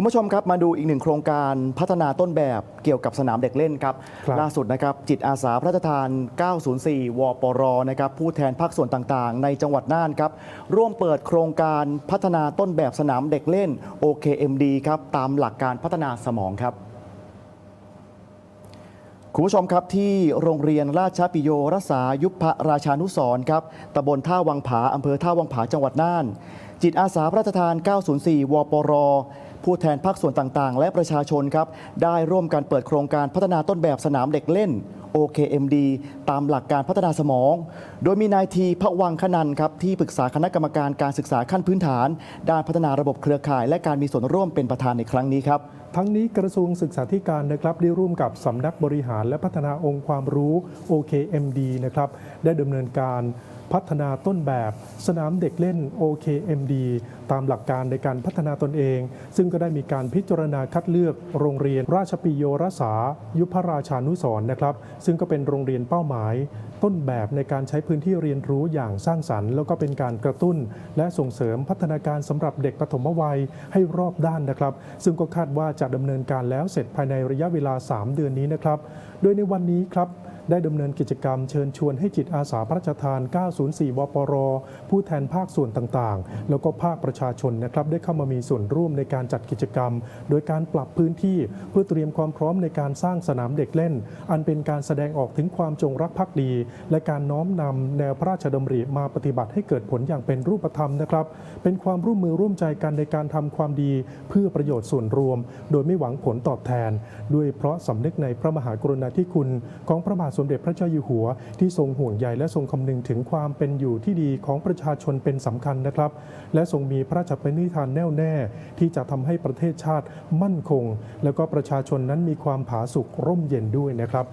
คุณผู้ชมครับมาดูอีกหนึ่งโครงการพัฒนาต้นแบบเกี่ยวกับสนามเด็กเล่นครับครับ ล่าสุดนะครับจิตอาสาพระราชทาน 904 วปรนะครับผู้แทนภาคส่วนต่างๆ ในจังหวัดน่านครับร่วมเปิดโครงการพัฒนาต้นแบบสนามเด็กเล่น OKMD ครับตามหลักการพัฒนาสมองครับ คุณผู้ชมครับที่โรงเรียนราชปิโยรักษายุพราชานุสรณ์ครับตำบลท่าวังผาอำเภอท่าวังผาจังหวัดน่าน จิตอาสาพระราชทาน 904 วปร ผู้แทนภาคส่วนต่างๆ และประชาชนครับได้ร่วมกันเปิดโครงการพัฒนาต้นแบบสนามเด็กเล่น OKMD ตามหลักการพัฒนาสมอง โดยมีนายทีพระวังคนันครับที่ปรึกษาคณะกรรมการการศึกษาขั้นพื้นฐาน ด้านพัฒนาระบบเครือข่าย และการมีส่วนร่วมเป็นประธานในครั้งนี้ครับทั้งนี้กระทรวงศึกษาธิการนะครับได้ร่วมกับสำนักบริหารและพัฒนาองค์ความรู้ OKMD นะครับได้ดำเนินการ พัฒนาต้นแบบ สนามเด็กเล่น OKMD ตามหลักการในการพัฒนาตนเอง ซึ่งก็ได้มีการพิจารณาคัดเลือกโรงเรียนราชปิโยรสา ยุพราชานุสร์นะครับ ซึ่งก็เป็นโรงเรียนเป้าหมาย ต้นแบบในการใช้พื้นที่เรียนรู้อย่างสร้างสรรค์ แล้วก็เป็นการกระตุ้น และส่งเสริมพัฒนาการสำหรับเด็กปฐมวัยให้รอบด้านนะครับ ซึ่งก็คาดว่าจะดำเนินการแล้วเสร็จภายในระยะเวลา 3 เดือนนี้นะครับ โดยในวันนี้ครับ ได้ดำเนินกิจกรรมเชิญชวนให้จิตอาสาพระราชทาน 904 วปร ผู้แทนภาคส่วนต่างๆ แล้วก็ภาคประชาชนนะครับได้เข้ามามีส่วนร่วมในการจัดกิจกรรม โดยการปรับพื้นที่เพื่อเตรียมความพร้อมในการสร้างสนามเด็กเล่น อันเป็นการแสดงออกถึงความจงรักภักดี และการน้อมนำแนวพระราชดำริมาปฏิบัติให้เกิดผลอย่างเป็นรูปธรรมนะครับ เป็นความร่วมมือร่วมใจกันในการทำความดี เพื่อประโยชน์ส่วนรวม โดยไม่หวังผลตอบแทน ด้วยเพราะสำนึกในพระมหากรุณาธิคุณของพระบาทมเด็จพระเจ้าอยู่หัว ที่ทรงห่วงใยและทรงคำนึงถึงความเป็นอยู่ที่ดีของประชาชนเป็นสำคัญนะครับ และทรงมีพระราชปณิธานแน่วแน่ ที่จะทำให้ประเทศชาติมั่นคง แล้วก็ประชาชนนั้นมีความผาสุกร่มเย็นด้วยนะครับ